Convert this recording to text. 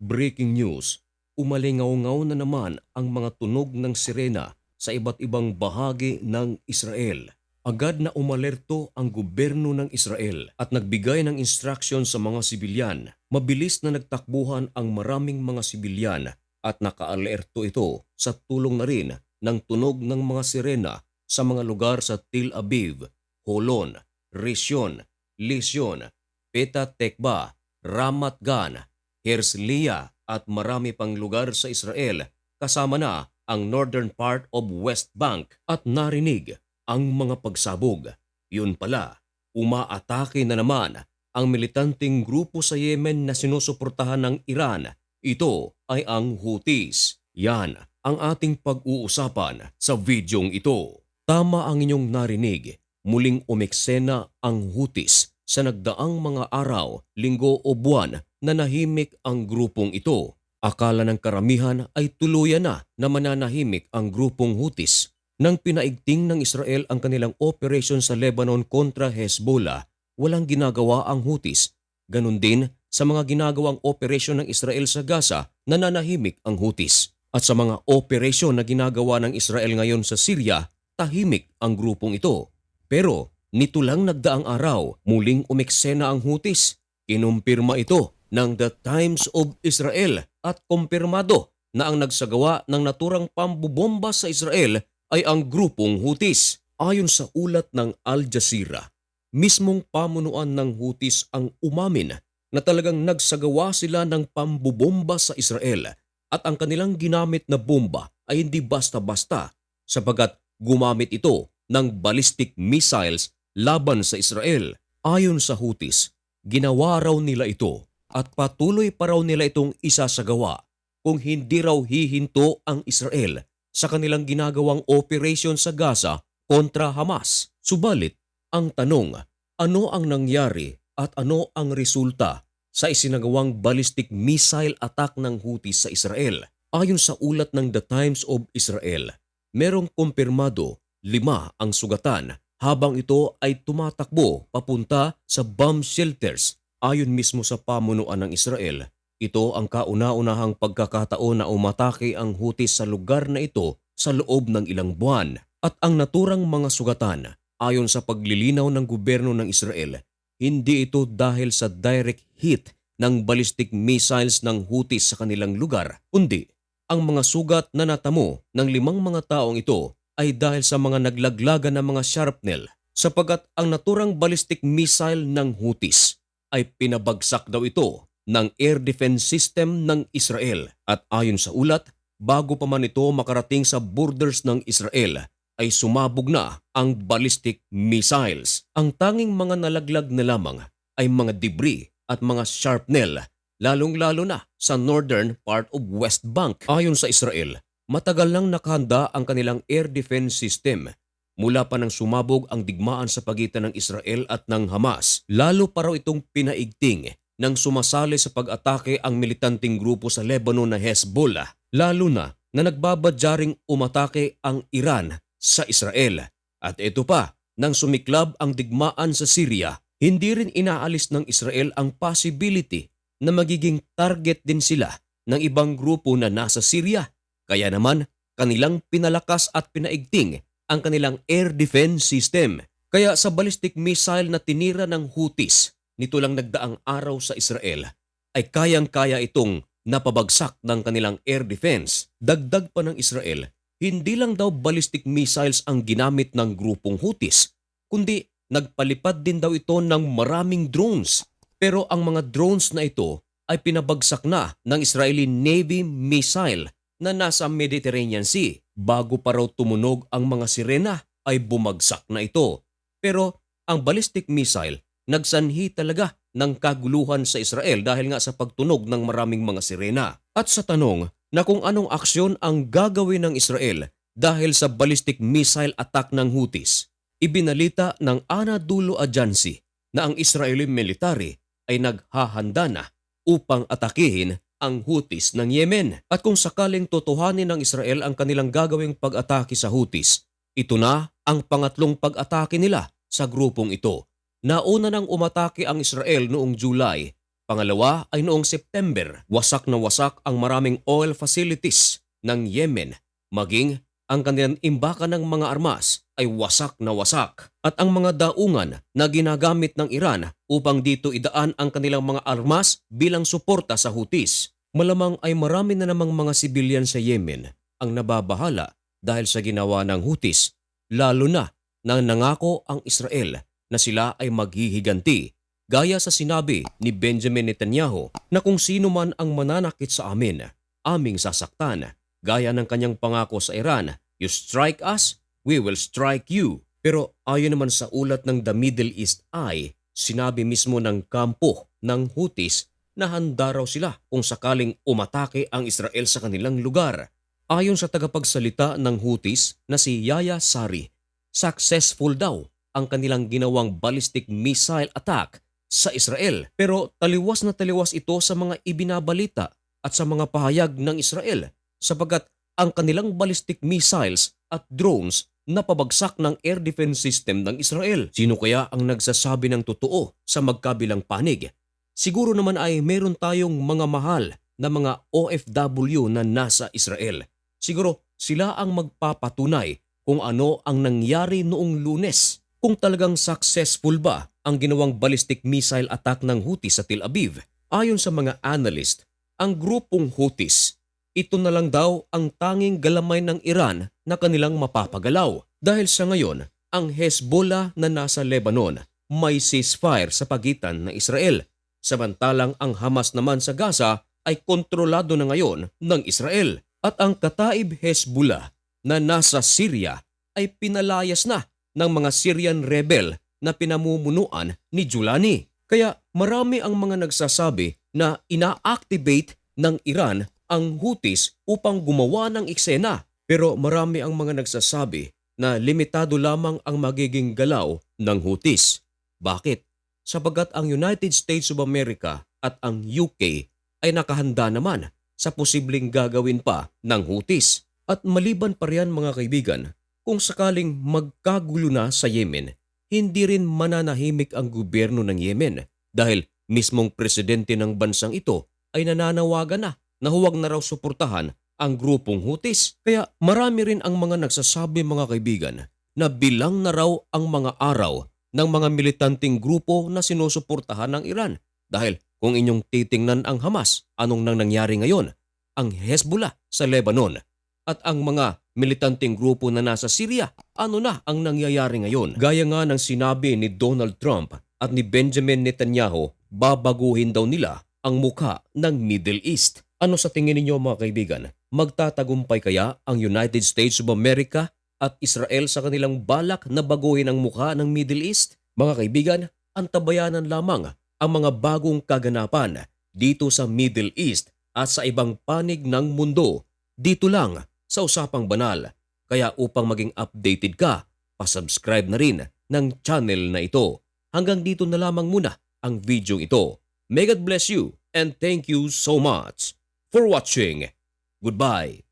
Breaking news, umalingaw-ngaw na naman ang mga tunog ng sirena sa iba't ibang bahagi ng Israel. Agad na umalerto ang gobyerno ng Israel at nagbigay ng instruction sa mga sibilyan. Mabilis na nagtakbuhan ang maraming mga sibilyan at nakaalerto ito sa tulong na rin ng tunog ng mga sirena sa mga lugar sa Tel Aviv, Holon, Rishon, Lisyon, Petah Tekba, Ramat Gan, Herzliya at marami pang lugar sa Israel kasama na ang northern part of West Bank at narinig ang mga pagsabog. Yun pala, umaatake na naman ang militanteng grupo sa Yemen na sinusuportahan ng Iran. Ito ay ang Houthis. Yan ang ating pag-uusapan sa videong ito. Tama ang inyong narinig, muling umeksena ang Houthis sa nagdaang mga araw, linggo o buwan na nahimik ang grupong ito. Akala ng karamihan ay tuluyan na na mananahimik ang grupong Houthis. Nang pinaigting ng Israel ang kanilang operation sa Lebanon kontra Hezbollah, walang ginagawa ang Houthis. Ganon din sa mga ginagawang operasyon ng Israel sa Gaza, nananahimik ang Houthis. At sa mga operasyon na ginagawa ng Israel ngayon sa Syria, tahimik ang grupong ito. Pero nito lang nagdaang araw, muling umeksena ang Houthis. Kinumpirma ito ng The Times of Israel at kumpirmado na ang nagsagawa ng naturang pambubomba sa Israel ay ang grupong Houthis. Ayon sa ulat ng Al Jazeera, mismong pamunuan ng Houthis ang umamin na talagang nagsagawa sila ng pambubomba sa Israel at ang kanilang ginamit na bomba ay hindi basta-basta sapagat gumamit ito ng ballistic missiles laban sa Israel. Ayon sa Houthis, ginawa raw nila ito at patuloy pa raw nila itong isasagawa kung hindi raw hihinto ang Israel sa kanilang ginagawang operation sa Gaza kontra Hamas. Subalit, ang tanong, ano ang nangyari at ano ang resulta sa isinagawang ballistic missile attack ng Houthis sa Israel? Ayon sa ulat ng The Times of Israel, merong kumpirmado lima ang sugatan habang ito ay tumatakbo papunta sa bomb shelters ayon mismo sa pamunuan ng Israel. Ito ang kauna-unahang pagkakataon na umatake ang Houthis sa lugar na ito sa loob ng ilang buwan at ang naturang mga sugatan ayon sa paglilinaw ng gobyerno ng Israel, hindi ito dahil sa direct hit ng ballistic missiles ng Houthis sa kanilang lugar, kundi ang mga sugat na natamo ng limang mga taong ito ay dahil sa mga naglaglagan ng mga sharpnel sapagat ang naturang ballistic missile ng Houthis ay pinabagsak daw ito ng air defense system ng Israel at ayon sa ulat, bago pa man ito makarating sa borders ng Israel, ay sumabog na ang ballistic missiles. Ang tanging mga nalaglag na lamang ay mga debris at mga sharpnel, lalong-lalo na sa northern part of West Bank. Ayon sa Israel, matagal nang nakahanda ang kanilang air defense system mula pa nang sumabog ang digmaan sa pagitan ng Israel at ng Hamas. Lalo pa raw itong pinaigting nang sumasali sa pag-atake ang militanteng grupo sa Lebanon na Hezbollah, lalo na na nagbabadyaring umatake ang Iran sa Israel. At ito pa, nang sumiklab ang digmaan sa Syria, hindi rin inaalis ng Israel ang possibility na magiging target din sila ng ibang grupo na nasa Syria. Kaya naman, kanilang pinalakas at pinaigting ang kanilang air defense system. Kaya sa ballistic missile na tinira ng Houthis nito lang nagdaang araw sa Israel ay kayang-kaya itong napabagsak ng kanilang air defense. Dagdag pa ng Israel, hindi lang daw ballistic missiles ang ginamit ng grupong Houthis, kundi nagpalipad din daw ito ng maraming drones. Pero ang mga drones na ito ay pinabagsak na ng Israeli Navy missile na nasa Mediterranean Sea. Bago pa raw tumunog ang mga sirena ay bumagsak na ito. Pero ang ballistic missile nagsanhi talaga ng kaguluhan sa Israel dahil nga sa pagtunog ng maraming mga sirena. At sa tanong na kung anong aksyon ang gagawin ng Israel dahil sa ballistic missile attack ng Houthis, ibinalita ng Anadolu Agency na ang Israeli military ay naghahanda na upang atakihin ang Houthis ng Yemen. At kung sakaling totohanin ng Israel ang kanilang gagawing pag-atake sa Houthis, ito na ang pangatlong pag-atake nila sa grupong ito Nauna nang umatake ang Israel noong July Pangalawa ay noong September, wasak na wasak ang maraming oil facilities ng Yemen, maging ang kanilang imbakan ng mga armas ay wasak na wasak. At ang mga daungan na ginagamit ng Iran upang dito idaan ang kanilang mga armas bilang suporta sa Houthis. Malamang ay marami na namang mga sibilyan sa Yemen ang nababahala dahil sa ginawa ng Houthis, lalo na nang nangako ang Israel na sila ay maghihiganti gaya sa sinabi ni Benjamin Netanyahu na kung sino man ang mananakit sa amin, aming sasaktan. Gaya ng kanyang pangako sa Iran, you strike us, we will strike you. Pero ayon naman sa ulat ng The Middle East Eye, sinabi mismo ng kampo ng Houthis na handa raw sila kung sakaling umatake ang Israel sa kanilang lugar. Ayon sa tagapagsalita ng Houthis na si Yaya Sari, successful daw ang kanilang ginawang ballistic missile attack sa Israel. Pero taliwas na taliwas ito sa mga ibinabalita at sa mga pahayag ng Israel sapagkat ang kanilang ballistic missiles at drones na pabagsak ng air defense system ng Israel. Sino kaya ang nagsasabi ng totoo sa magkabilang panig? Siguro naman ay meron tayong mga mahal na mga OFW na nasa Israel. Siguro sila ang magpapatunay kung ano ang nangyari noong lunes. Kung talagang successful ba ang ginawang ballistic missile attack ng Houthi sa Tel Aviv. Ayon sa mga analyst, ang grupong Houthis, ito na lang daw ang tanging galamay ng Iran na kanilang mapapagalaw. Dahil sa ngayon, ang Hezbollah na nasa Lebanon may ceasefire sa pagitan ng Israel. Samantalang ang Hamas naman sa Gaza ay kontrolado na ngayon ng Israel. At ang Kataib Hezbollah na nasa Syria ay pinalayas na ng mga Syrian rebel na pinamumunuan ni Julani. Kaya marami ang mga nagsasabi na ina-activate ng Iran ang Houthis upang gumawa ng eksena. Pero marami ang mga nagsasabi na limitado lamang ang magiging galaw ng Houthis. Bakit? Sapagat ang United States of America at ang UK ay nakahanda naman sa posibleng gagawin pa ng Houthis. At maliban pa riyan mga kaibigan, kung sakaling magkagulo na sa Yemen, hindi rin mananahimik ang gobyerno ng Yemen dahil mismong presidente ng bansang ito ay nananawagan na na huwag na raw suportahan ang grupong Houthis. Kaya marami rin ang mga nagsasabi mga kaibigan na bilang na raw ang mga araw ng mga militanteng grupo na sinusuportahan ng Iran. Dahil kung inyong titingnan ang Hamas, anong nang nangyari ngayon? Ang Hezbollah sa Lebanon at ang mga militanteng grupo na nasa Syria, ano na ang nangyayari ngayon? Gaya nga ng sinabi ni Donald Trump at ni Benjamin Netanyahu, babaguhin daw nila ang mukha ng Middle East. Ano sa tingin ninyo mga kaibigan? Magtatagumpay kaya ang United States of America at Israel sa kanilang balak na baguhin ang mukha ng Middle East? Mga kaibigan, antabayanan lamang ang mga bagong kaganapan dito sa Middle East at sa ibang panig ng mundo. Dito lang sa Usapang Banal. Kaya upang maging updated ka, pasubscribe na rin ng channel na ito. Hanggang dito na lamang muna ang video ito. May God bless you and thank you so much for watching. Goodbye.